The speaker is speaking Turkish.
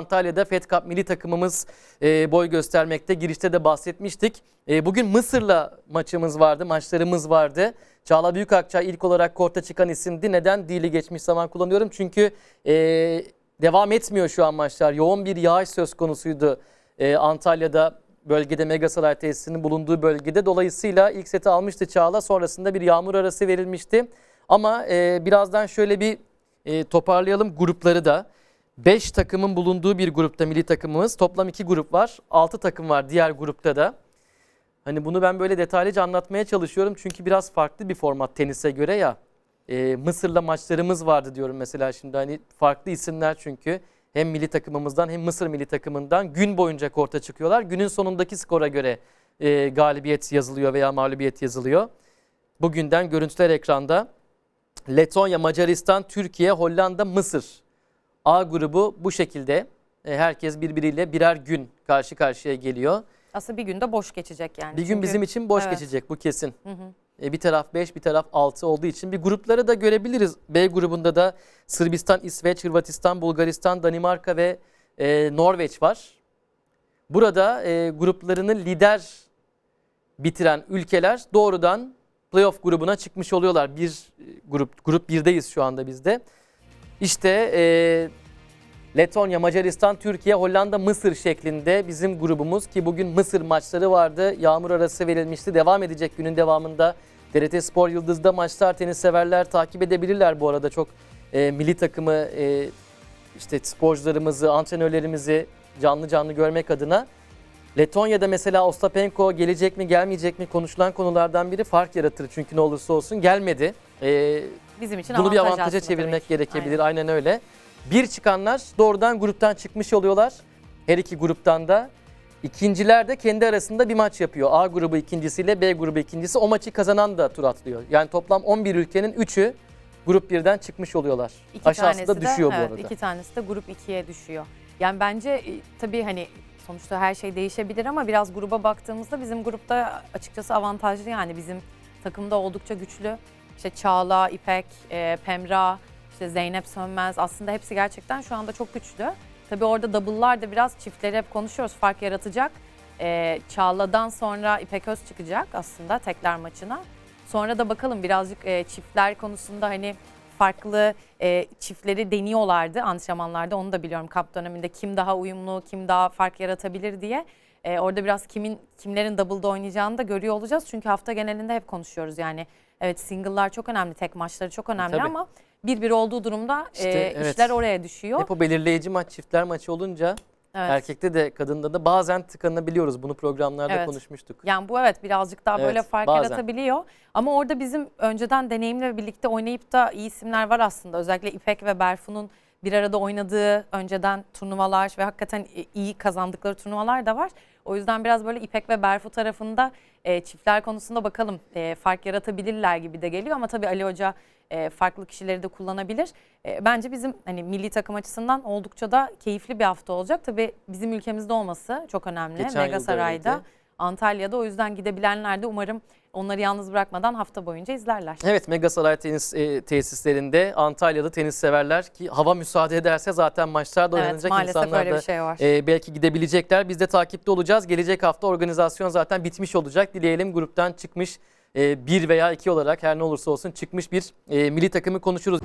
Antalya'da Fed Cup milli takımımız e, boy göstermekte. Girişte de bahsetmiştik. E, bugün Mısır'la maçımız vardı, maçlarımız vardı. Çağla Büyükakçay ilk olarak korta çıkan isimdi. Neden dili geçmiş zaman kullanıyorum? Çünkü e, devam etmiyor şu an maçlar. Yoğun bir yağış söz konusuydu e, Antalya'da bölgede Megasaray tesisinin bulunduğu bölgede. Dolayısıyla ilk seti almıştı Çağla. Sonrasında bir yağmur arası verilmişti. Ama e, birazdan şöyle bir e, toparlayalım grupları da. 5 takımın bulunduğu bir grupta milli takımımız. Toplam 2 grup var. 6 takım var diğer grupta da. Hani bunu ben böyle detaylıca anlatmaya çalışıyorum. Çünkü biraz farklı bir format tenise göre ya. E, Mısır'la maçlarımız vardı diyorum mesela şimdi. Hani farklı isimler çünkü. Hem milli takımımızdan hem Mısır milli takımından gün boyunca korta çıkıyorlar. Günün sonundaki skora göre e, galibiyet yazılıyor veya mağlubiyet yazılıyor. Bugünden görüntüler ekranda. Letonya, Macaristan, Türkiye, Hollanda, Mısır. A grubu bu şekilde. E, herkes birbiriyle birer gün karşı karşıya geliyor. Aslında bir günde boş geçecek yani. Bir gün Çünkü- bizim için boş Evet. geçecek bu kesin. E, bir taraf 5, bir taraf 6 olduğu için bir grupları da görebiliriz. B grubunda da Sırbistan, İsveç, Hırvatistan, Bulgaristan, Danimarka ve e, Norveç var. Burada e, gruplarını lider bitiren ülkeler doğrudan playoff grubuna çıkmış oluyorlar. Bir e, grup grup 1'deyiz şu anda bizde. İşte e, Letonya, Macaristan, Türkiye, Hollanda, Mısır şeklinde bizim grubumuz ki bugün Mısır maçları vardı. Yağmur arası verilmişti. Devam edecek günün devamında. TRT Spor Yıldız'da maçlar tenis severler takip edebilirler bu arada. Çok e, milli takımı e, işte sporcularımızı, antrenörlerimizi canlı canlı görmek adına. Letonya'da mesela Ostapenko gelecek mi gelmeyecek mi konuşulan konulardan biri fark yaratır. Çünkü ne olursa olsun gelmedi. E, Bizim için bunu bir avantaj avantaja çevirmek tabii gerekebilir. Aynen. Aynen. öyle. Bir çıkanlar doğrudan gruptan çıkmış oluyorlar. Her iki gruptan da. İkinciler de kendi arasında bir maç yapıyor. A grubu ikincisiyle B grubu ikincisi. O maçı kazanan da tur atlıyor. Yani toplam 11 ülkenin 3'ü grup birden çıkmış oluyorlar. İki Aşağısı da tanesi de- düşüyor bu evet, arada. İki tanesi de grup ikiye düşüyor. Yani bence e, tabii hani sonuçta her şey değişebilir ama biraz gruba baktığımızda bizim grupta açıkçası avantajlı yani bizim takımda oldukça güçlü. İşte Çağla, İpek, e, Pemra, işte Zeynep Sönmez aslında hepsi gerçekten şu anda çok güçlü. Tabii orada double'lar da biraz çiftleri hep konuşuyoruz fark yaratacak. E, Çağla'dan sonra İpek Öz çıkacak aslında tekler maçına. Sonra da bakalım birazcık e, çiftler konusunda hani farklı e, çiftleri deniyorlardı antrenmanlarda. Onu da biliyorum kamp döneminde kim daha uyumlu, kim daha fark yaratabilir diye. E, orada biraz kimin kimlerin double'da oynayacağını da görüyor olacağız. Çünkü hafta genelinde hep konuşuyoruz yani. Evet single'lar çok önemli, tek maçları çok önemli tabii. ama bir bir olduğu durumda İşte e, evet. işler oraya düşüyor. Hep o belirleyici maç, çiftler maçı olunca Evet. erkekte de kadında da bazen tıkanabiliyoruz. Bunu programlarda Evet. konuşmuştuk. Yani bu evet birazcık daha böyle Evet, fark bazen. yaratabiliyor. Ama orada bizim önceden deneyimle birlikte oynayıp da iyi isimler var aslında. Özellikle İpek ve Berfu'nun bir arada oynadığı önceden turnuvalar ve hakikaten iyi kazandıkları turnuvalar da var. O yüzden biraz böyle İpek ve Berfu tarafında e, çiftler konusunda bakalım e, fark yaratabilirler gibi de geliyor. Ama tabii Ali Hoca e, farklı kişileri de kullanabilir. E, bence bizim hani milli takım açısından oldukça da keyifli bir hafta olacak. Tabii bizim ülkemizde olması çok önemli. Geçen yıl da Megasaray'da. öyleydi. Antalya'da o yüzden gidebilenler de umarım onları yalnız bırakmadan hafta boyunca izlerler. Evet Megasaray tenis e, tesislerinde Antalyalı tenis severler ki hava müsaade ederse zaten maçlar da Evet oynanacak maalesef insanlar da şey var. e, belki gidebilecekler. Biz de takipte olacağız. Gelecek hafta organizasyon zaten bitmiş olacak. Dileyelim gruptan çıkmış e, bir veya iki olarak her ne olursa olsun çıkmış bir e, milli takımı konuşuruz.